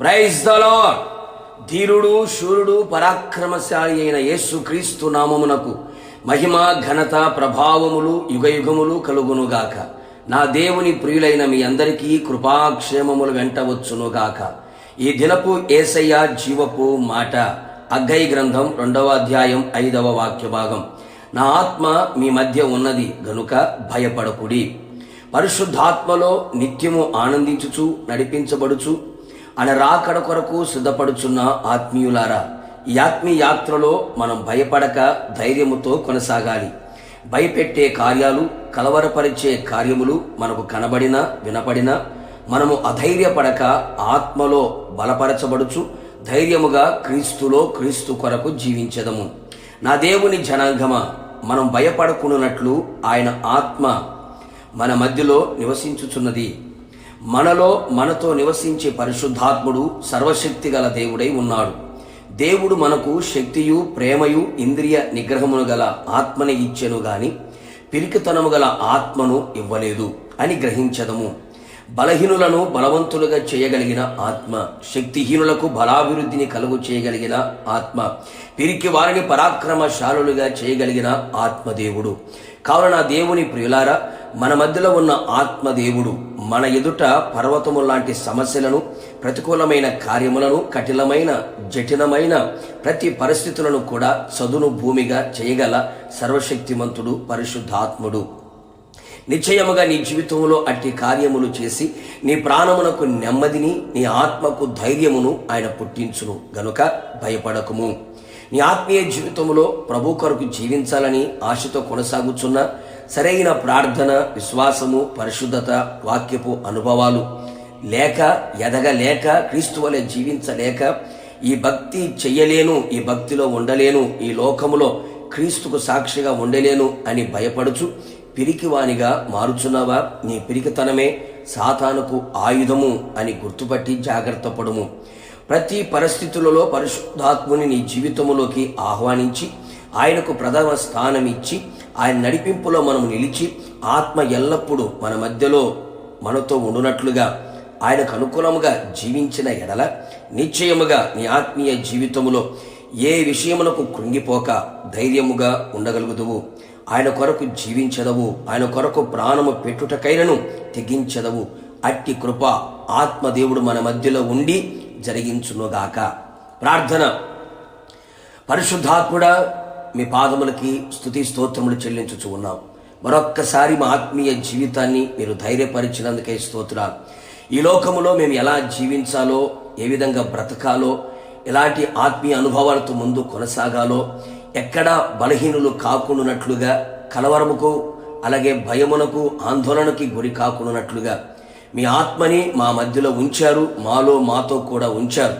Praise దలో ధీరుడు శూరుడు పరాక్రమశాలి అయిన యేసు క్రీస్తు నామమునకు మహిమ ఘనత ప్రభావములు యుగయుగములు కలుగునుగాక. నా దేవుని ప్రియులైన మీ అందరికీ కృపాక్షేమములు వెంటవచ్చునుగాక ఈ దినపు ఏసయ్య జీవపు మాట అగ్గై గ్రంథం రెండవ అధ్యాయం ఐదవ వాక్య భాగం నా ఆత్మ మీ మధ్య ఉన్నది గనుక భయపడకుడి. పరిశుద్ధాత్మలో నిత్యము ఆనందించుచు నడిపించబడుచు ఆయన రాకడ కొరకు సిద్ధపడుచున్న ఆత్మీయులారా ఈ ఆత్మీయ యాత్రలో మనం భయపడక ధైర్యముతో కొనసాగాలి. భయపెట్టే కార్యాలు కలవరపరిచే కార్యములు మనకు కనబడినా వినపడినా మనము అధైర్యపడక ఆత్మలో బలపరచబడుచు ధైర్యముగా క్రీస్తులో క్రీస్తు కొరకు జీవించదము. నా దేవుని జనాంగమ మనం భయపడకున్నట్లు ఆయన ఆత్మ మన మధ్యలో నివసించుచున్నది. మనలో మనతో నివసించే పరిశుద్ధాత్ముడు సర్వశక్తి గల దేవుడై ఉన్నాడు. దేవుడు మనకు శక్తియు ప్రేమయు ఇంద్రియ నిగ్రహమును గల ఆత్మని ఇచ్చెను గాని పిరికితనము గల ఆత్మను ఇవ్వలేదు అని గ్రహించదము. బలహీనులను బలవంతులుగా చేయగలిగిన ఆత్మ శక్తిహీనులకు బలాభివృద్ధిని కలుగు చేయగలిగిన ఆత్మ పిరికి వారిని పరాక్రమశాలులుగా చేయగలిగిన ఆత్మదేవుడు. కావున నా దేవుని ప్రియులారా మన మధ్యలో ఉన్న ఆత్మదేవుడు మన ఎదుట పర్వతము లాంటి సమస్యలను ప్రతికూలమైన కార్యములను కఠినమైన జటిలమైన ప్రతి పరిస్థితులను కూడా చదును భూమిగా చేయగల సర్వశక్తిమంతుడు పరిశుద్ధాత్ముడు. నిశ్చయముగా నీ జీవితంలో అట్టి కార్యములు చేసి నీ ప్రాణమునకు నెమ్మదిని నీ ఆత్మకు ధైర్యమును ఆయన పుట్టించును. గనుక భయపడకుము. నీ ఆత్మీయ జీవితంలో ప్రభు కొరకు జీవించాలని ఆశతో కొనసాగుచున్న సరైన ప్రార్థన విశ్వాసము పరిశుద్ధత వాక్యపు అనుభవాలు లేక ఎదగలేక క్రీస్తు వలె జీవించలేక ఈ భక్తి చెయ్యలేను ఈ భక్తిలో ఉండలేను ఈ లోకములో క్రీస్తుకు సాక్షిగా ఉండలేను అని భయపడుచు పిరికివానిగా మారుచున్నావా? నీ పిరికితనమే సాతానుకు ఆయుధము అని గుర్తుపట్టి జాగ్రత్త పడుము ప్రతి పరిస్థితులలో పరిశుద్ధాత్ముని నీ జీవితములోకి ఆహ్వానించి ఆయనకు ప్రథమ స్థానం ఇచ్చి ఆయన నడిపింపులో మనం నిలిచి ఆత్మ ఎల్లప్పుడూ మన మధ్యలో మనతో ఉండునట్లుగా ఆయనకు అనుకూలముగా జీవించిన ఎడల నిశ్చయముగా నీ ఆత్మీయ జీవితములో ఏ విషయమునకు కృంగిపోక ధైర్యముగా ఉండగలుగుదువు. ఆయన కొరకు జీవించదవు. ఆయన కొరకు ప్రాణము పెట్టుటకైనను తెగించదవు. అట్టి కృప ఆత్మదేవుడు మన మధ్యలో ఉండి జరిగించునుగాక. ప్రార్థన. పరిశుద్ధాత్ముడా మీ పాదములకి స్థుతి స్తోత్రములు చెల్లించుచు ఉన్నాం. మరొక్కసారి మా ఆత్మీయ జీవితాన్ని మీరు ధైర్యపరిచినందుకే స్తోత్రాలు ఈ లోకములో మేము ఎలా జీవించాలో ఏ విధంగా బ్రతకాలో ఎలాంటి ఆత్మీయ అనుభవాలతో ముందు కొనసాగాలో ఎక్కడ బలహీనులు కాకుండానట్లుగా కలవరముకు అలాగే భయమునకు ఆందోళనకి గురి కాకుండానట్లుగా మీ ఆత్మని మా మధ్యలో ఉంచారు మాలో మాతో కూడా ఉంచారు.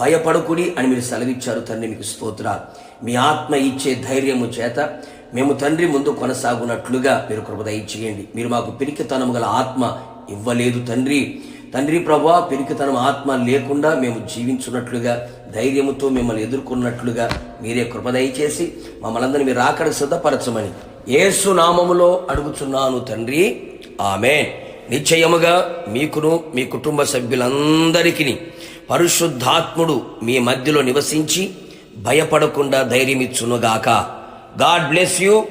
భయపడకుడి అని మీరు సెలవిచ్చారు తండ్రి మీకు స్తోత్ర. మీ ఆత్మ ఇచ్చే ధైర్యము చేత మేము తండ్రి ముందు కొనసాగునట్లుగా మీరు కృపద ఇచ్చేయండి మీరు మాకు పిరికితనము గల ఆత్మ ఇవ్వలేదు తండ్రి. తండ్రి ప్రభా పిరికితనం ఆత్మ లేకుండా మేము జీవించున్నట్లుగా ధైర్యముతో మిమ్మల్ని ఎదుర్కొన్నట్లుగా మీరే కృపదయచేసి మమ్మల్ని అందరినీ మీరు ఆకడ సిద్ధపరచమని ఏసునామములో అడుగుచున్నాను తండ్రి. ఆమె నిశ్చయముగా మీకును మీ కుటుంబ సభ్యులందరికీ పరిశుద్ధాత్ముడు మీ మధ్యలో నివసించి భయపడకుండా ధైర్యమిచ్చునుగాక. God bless you.